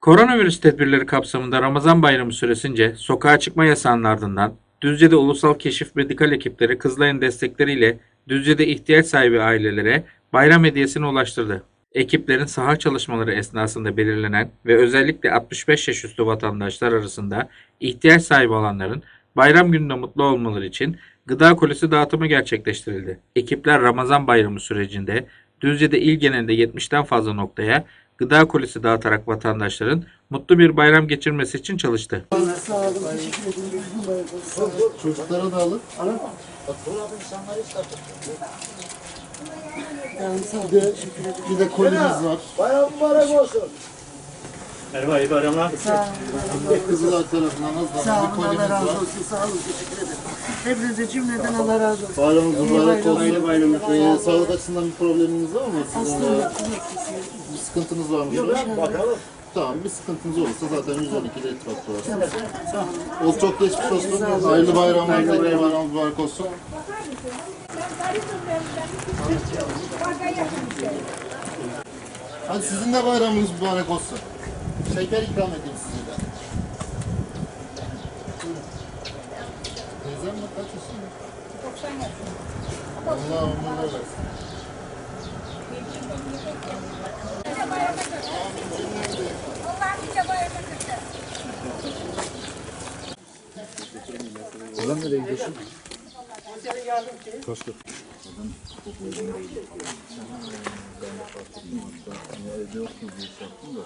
Koronavirüs tedbirleri kapsamında Ramazan bayramı süresince sokağa çıkma yasağının ardından Düzce'de ulusal keşif medikal ekipleri Kızılay'ın destekleriyle Düzce'de ihtiyaç sahibi ailelere bayram hediyesini ulaştırdı. Ekiplerin saha çalışmaları esnasında belirlenen ve özellikle 65 yaş üstü vatandaşlar arasında ihtiyaç sahibi olanların bayram gününde mutlu olmaları için gıda kolisi dağıtımı gerçekleştirildi. Ekipler Ramazan bayramı sürecinde Düzce'de il genelinde 70'ten fazla noktaya gıda kolisi dağıtarak vatandaşların mutlu bir bayram geçirmesi için çalıştı. Çocuklara da alın. Bir de, bir de kolimiz var. Bayram mübarek olsun. Merhaba, iyi bayramlar. Kızılay tarafından hazırlanan Sağ bir olun, kolimiz var. olsun, sağ olun, teşekkür ederim. Hepinize cümleden Allah razı olsun. Bayramınız mübarek olsun. Hayırlı bayram. Ee, sağlık açısından bir probleminiz var mı? Sizin Aslında de yok, bir sıkıntınız var mı? Bakalım. Tamam bir sıkıntınız olursa zaten 112'de irtibat kurarsınız. Ol çok geçmiş olsun. Hayırlı bayramlar. Hayırlı bayramınız mübarek olsun. Hadi sizin de bayramınız mübarek olsun. Şeker ikram edeyim Teyzem mi? Kaç üstün? 90 yaşında. Allah ömür versin. Ulan nereye gidiyorsun? Hoş geldin. Ben de fark ettim. Hatta evde olsun diye sattım da.